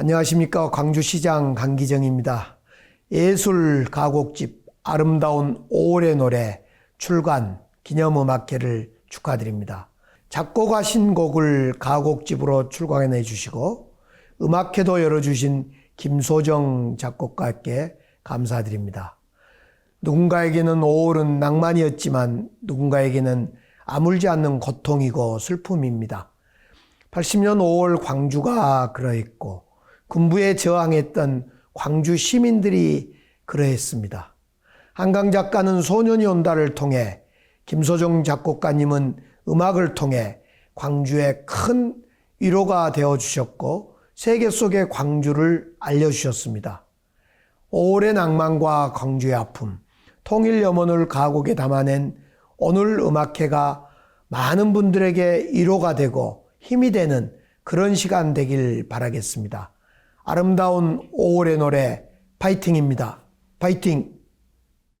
안녕하십니까. 광주시장 강기정입니다. 예술 가곡집 아름다운 5월의 노래 출간 기념음악회를 축하드립니다. 작곡하신 곡을 가곡집으로 출간해 주시고 음악회도 열어주신 김소정 작곡가께 감사드립니다. 누군가에게는 5월은 낭만이었지만 누군가에게는 아물지 않는 고통이고 슬픔입니다. 80년 5월 광주가 그러했고 군부에 저항했던 광주 시민들이 그러했습니다. 한강 작가는 소년이 온다를 통해 김소정 작곡가님은 음악을 통해 광주에 큰 위로가 되어 주셨고 세계 속의 광주를 알려주셨습니다. 5월의 낭만과 광주의 아픔, 통일 염원을 가곡에 담아낸 오늘 음악회가 많은 분들에게 위로가 되고 힘이 되는 그런 시간 되길 바라겠습니다. 아름다운 5월의 노래 파이팅입니다. 파이팅!